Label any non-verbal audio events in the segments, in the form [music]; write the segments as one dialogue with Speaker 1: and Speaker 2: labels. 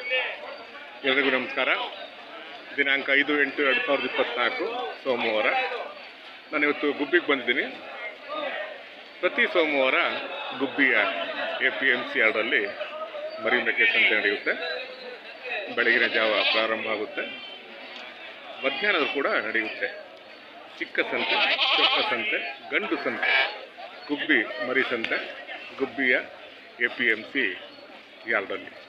Speaker 1: ಎಲ್ರಿಗೂ ನಮಸ್ಕಾರ. ದಿನಾಂಕ ಐದು, ಎಂಟು, ಎರಡು ಸಾವಿರದ ಇಪ್ಪತ್ತ್ನಾಲ್ಕು ಸೋಮವಾರ. ನಾನು ಇವತ್ತು ಗುಬ್ಬಿಗೆ ಬಂದಿದ್ದೀನಿ. ಪ್ರತಿ ಸೋಮವಾರ ಗುಬ್ಬಿಯ ಎ ಪಿ ಎಂ ಸಿ ಆರ್ಡಲ್ಲಿ ಮರಿ ಮೇಕೆ ಸಂತೆ ನಡೆಯುತ್ತೆ. ಬೆಳಗಿನ ಜಾವ ಪ್ರಾರಂಭ ಆಗುತ್ತೆ. ಮಧ್ಯಾಹ್ನದ ಕೂಡ ನಡೆಯುತ್ತೆ. ಚಿಕ್ಕ ಸಂತೆ ಚೊಕ್ಕ ಸಂತೆ, ಗಂಡು ಸಂತೆ, ಗುಬ್ಬಿ, ಮರಿ ಸಂತೆ, ಗುಬ್ಬಿಯ ಎ ಪಿ ಎಂ ಸಿ ಯಾರ್ಡಲ್ಲಿ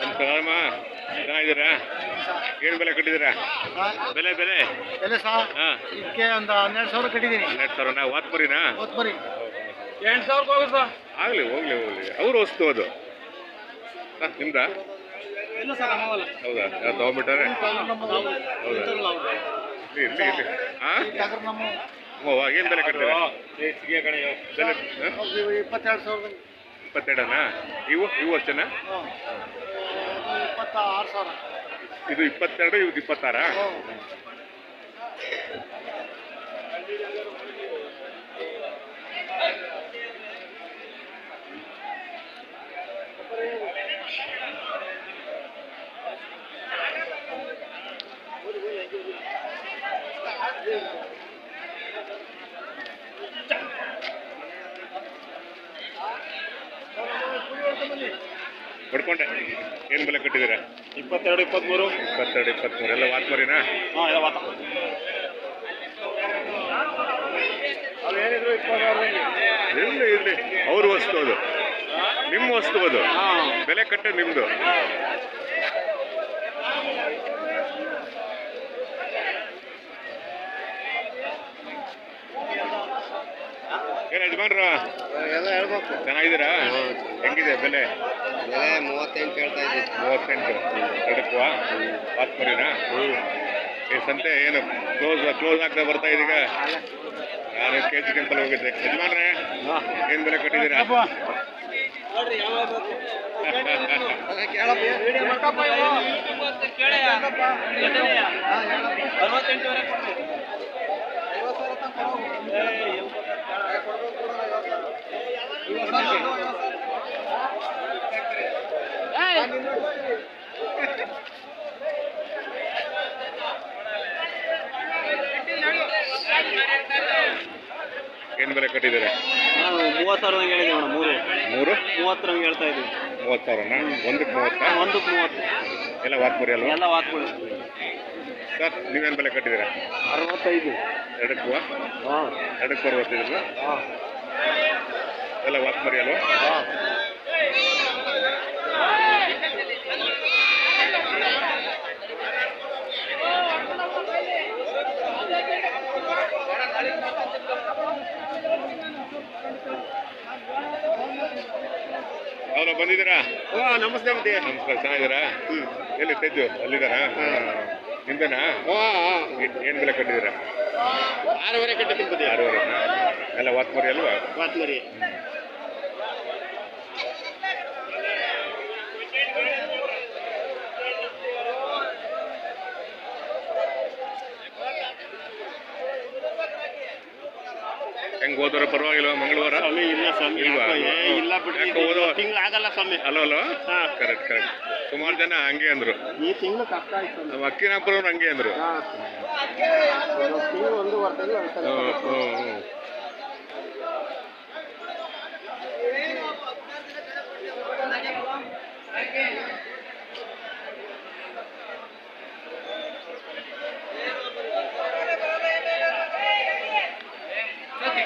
Speaker 1: ನಮಸ್ಕಾರಮ್ಮ ಚೆನ್ನಾಗಿದ್ದೀರಾ? ಏನು ಬೆಲೆ ಕಟ್ಟಿದ್ದೀರಾ? ಬೆಲೆ ಬೆಲೆ?
Speaker 2: ಬೆಲೆ ಸಹ
Speaker 1: ಹಾಂ.
Speaker 2: ಇದಕ್ಕೆ ಒಂದು ಹನ್ನೆರಡು ಸಾವಿರ ಕಟ್ಟಿದ್ದೀನಿ.
Speaker 1: ಹನ್ನೆರಡು ಸಾವಿರನಾ? ವಾತ್ ಮರಿನಾ
Speaker 2: ವಾತ್ ಬರಿ.
Speaker 3: ಎಂಟು ಸಾವಿರಕ್ಕೆ ಹೋಗಿ ಸರ್
Speaker 1: ಆಗಲಿ ಹೋಗ್ಲಿ ಹೋಗ್ಲಿ. ಅವ್ರು ವಸ್ತು ಅದು. ನಿಮ್ದಾ? ಹೌದಾ? ಯಾರು ತೊಗೊಂಬಿಟ್ಟಾರೆ ಇರ್ಲಿ ಇರ್ಲಿ ಇರ್ಲಿ ಹಾಂ ಓ ಏನು ಬೆಲೆ ಕಟ್ತೀರಾ?
Speaker 2: ಇಪ್ಪತ್ತೆರಡು ಸಾವಿರದ
Speaker 1: ಇಪ್ಪತ್ತೆರಡನಾ? ಇವು ಇವು ಅಷ್ಟೇನಾ?
Speaker 2: ಸಾವಿರ.
Speaker 1: ಇದು ಇಪ್ಪತ್ತೆರಡು ಇವತ್ತು ಇಪ್ಪತ್ತಾರಾ? ಹೊಡ್ಕೊಂಡೆ ಏನು ಬೆಲೆ ಕಟ್ಟಿದ್ದೀರಾ?
Speaker 3: ಇಪ್ಪತ್ತೆರಡು ಇಪ್ಪತ್ತ್ಮೂರು.
Speaker 1: ಇಪ್ಪತ್ತೆರಡು ಇಪ್ಪತ್ತ್ಮೂರು. ಎಲ್ಲ ವಾತ್ ಮರಿನಾ?
Speaker 3: ಹಾಂ ಎಲ್ಲ ವಾತ. ಅವು ಏನಿದ್ರು ಇಪ್ಪತ್ತಾರು
Speaker 1: ಇರ್ಲಿ ಇರ್ಲಿ. ಅವ್ರ ವಸ್ತು ಅದು. ನಿಮ್ಮ ವಸ್ತು ಅದು.
Speaker 3: ಹಾಂ
Speaker 1: ಬೆಲೆ ಕಟ್ಟೆ ನಿಮ್ಮದು ಏನು ಯಜಮಾನ್ರ?
Speaker 2: ಎಲ್ಲ ಹೇಳ್ಬೇಕು.
Speaker 1: ಚೆನ್ನಾಗಿದ್ದೀರಾ? ಹೆಂಗಿದೆ ಬೆಲೆ?
Speaker 2: ಬೆಲೆ ಮೂವತ್ತೆಂಟು ಹೇಳ್ತಾ ಇದ್ದೀವಿ
Speaker 1: ಮೂವತ್ತೆಂಟು. ಎರಡಕ್ಕೂ ಆತ್ಮರಿನಾ ಮರಿನಾ ಈ ಸಂತೆ ಏನು ಕ್ಲೋಸ್ ಕ್ಲೋಸ್ ಆಗ್ತಾ ಬರ್ತಾ ಇದೀಗ? ನಾನು ಕೆ ಜಿ ಟೆಂಪಲ್ ಹೋಗಿದ್ದೆ ಯಜಮಾನ್ರೆ ಏನು ಬೆಲೆ ಕಟ್ಟಿದ್ದೀರಾ? ಏನು ಬೆಲೆ ಕಟ್ಟಿದ್ದಾರೆ?
Speaker 3: ನಾವು ಮೂವತ್ತು ಸಾವಿರದಂಗೆ ಹೇಳಿದ್ದೀವಿ ಮೇಡಮ್ ಮೂರು.
Speaker 1: ಮೂರು?
Speaker 3: ಮೂವತ್ತರಂಗೆ ಹೇಳ್ತಾ ಇದ್ದೀವಿ
Speaker 1: ಮೂವತ್ತು ಸಾವಿರನಾ ಒಂದಕ್ಕೆ ಮೂವತ್ತಾ?
Speaker 3: ಒಂದಕ್ಕೆ ಮೂವತ್ತು.
Speaker 1: ಎಲ್ಲ ವಾತ್ ಮರಿ ಅಲ್ವಾ?
Speaker 3: ಎಲ್ಲ ವಾತ್ಗಳು
Speaker 1: ಸರ್ ನೀವೇನು ಬೆಲೆ ಕಟ್ಟಿದ್ದೀರಾ?
Speaker 3: ಅರವತ್ತೈದು.
Speaker 1: ಎರಡಕ್ಕೂ
Speaker 3: ಹಾಂ.
Speaker 1: ಎರಡಕ್ಕೆ ಅರವತ್ತೈದು
Speaker 3: ಹಾಂ.
Speaker 1: ಎಲ್ಲ ವಾಕ್ ಅಲ್ವಾ?
Speaker 3: ಹಾಂ.
Speaker 1: ಅವ್ರ ಬಂದಿದ್ದೀರಾ?
Speaker 3: ಓ ನಮಸ್ತೆ ಮತ್ತೆ.
Speaker 1: ನಮಸ್ಕಾರ ಚೆನ್ನಾಗಿದ್ದೀರಾ? ಎಲ್ಲಿ ತೆಜ್ಜು ಅಲ್ಲಿದ್ದಾರಾ? ನಿಮ್ದೇನಾ?
Speaker 3: ಹಾಂ
Speaker 1: ಏನು ಬೆಲೆ ಕಟ್ಟಿದ್ದೀರಾ?
Speaker 3: ಆರೂವರೆ ಕಟ್ಟಿದ್ದೀನಿ ಬದಿ
Speaker 1: ಆರೂವರೆ ಎಲ್ಲ ವಾತ್ ಮರಿ ಅಲ್ವಾ
Speaker 3: ವಾತ್
Speaker 1: ಹೆಂಗ್ ಪರವಾಗಿಲ್ಲ ಮಂಗಳವಾರ?
Speaker 3: ಸ್ವಾಮಿ ಇಲ್ಲ ಸ್ವಾಮಿ
Speaker 1: ಇಲ್ವಾ?
Speaker 3: ಯಾಕೋ ಏ, ಇಲ್ಲ ಬಿಡ್ರಿ
Speaker 1: ಯಾಕೋ ಓದೋ-
Speaker 3: ತಿಂಗಳು ಆಗಲ್ಲ ಸ್ವಾಮಿ.
Speaker 1: ಅಲೋ ಅಲ್ವಾ
Speaker 3: ಹಾ.
Speaker 1: ಕರೆಕ್ಟ್ ಕರೆಕ್ಟ್ ಸುಮಾರು ಜನ ಹಂಗೆ ಅಂದ್ರು.
Speaker 3: ಈ ತಿಂಗಳು ಕಷ್ಟ ಆಯ್ತು
Speaker 1: ನಮ್ಮ ಅಕ್ಕಿನಾಪುರವ್ರು ಹಂಗೆ ಅಂದ್ರು.
Speaker 3: ಹಾಂ. ತಿಂಗಳು ಒಂದೂವರೆ ತಿಂಗಳು
Speaker 1: ಹ್ಮ್, ಹ್ಮ್, ಹ್ಮ್.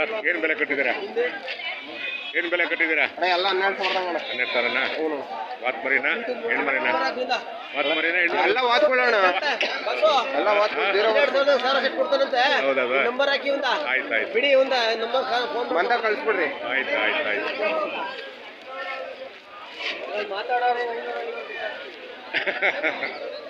Speaker 1: ಸರ್ ಏನು ಬೆಲೆ ಕಟ್ಟಿದ್ದೀರಾ? ಏನ್ ಬೆಲೆ ಕಟ್ಟಿದ್ದೀರಾ?
Speaker 3: ಅಣ್ಣ ಎಲ್ಲ ಹನ್ನೆರಡು ಸಾವಿರದ ಅಣ್ಣ
Speaker 1: ಹನ್ನೆರಡು ಸಾವಿರನಾ?
Speaker 3: ಹ್ಞೂ
Speaker 1: ವಾತ್ ಮರಿನ ಹೆಣ್ಣು ಮರಿನ ವಾತ್ ಮರಿನ ಹೆಣ್ಣು
Speaker 3: ಎಲ್ಲ
Speaker 1: ಹೌದಾ
Speaker 4: ನಂಬರ್ ಹಾಕಿ ಒಂದ.
Speaker 1: ಆಯ್ತು ಆಯ್ತು.
Speaker 4: ಬಿಡಿ ಒಂದ ನಂಬರ್ ಫೋನ್
Speaker 3: ಬಂದ ಕಳಿಸ್ಬಿಡ್ರಿ.
Speaker 1: ಆಯ್ತು ಆಯ್ತು ಆಯ್ತು.
Speaker 4: ಮಾತಾಡೋರು [laughs]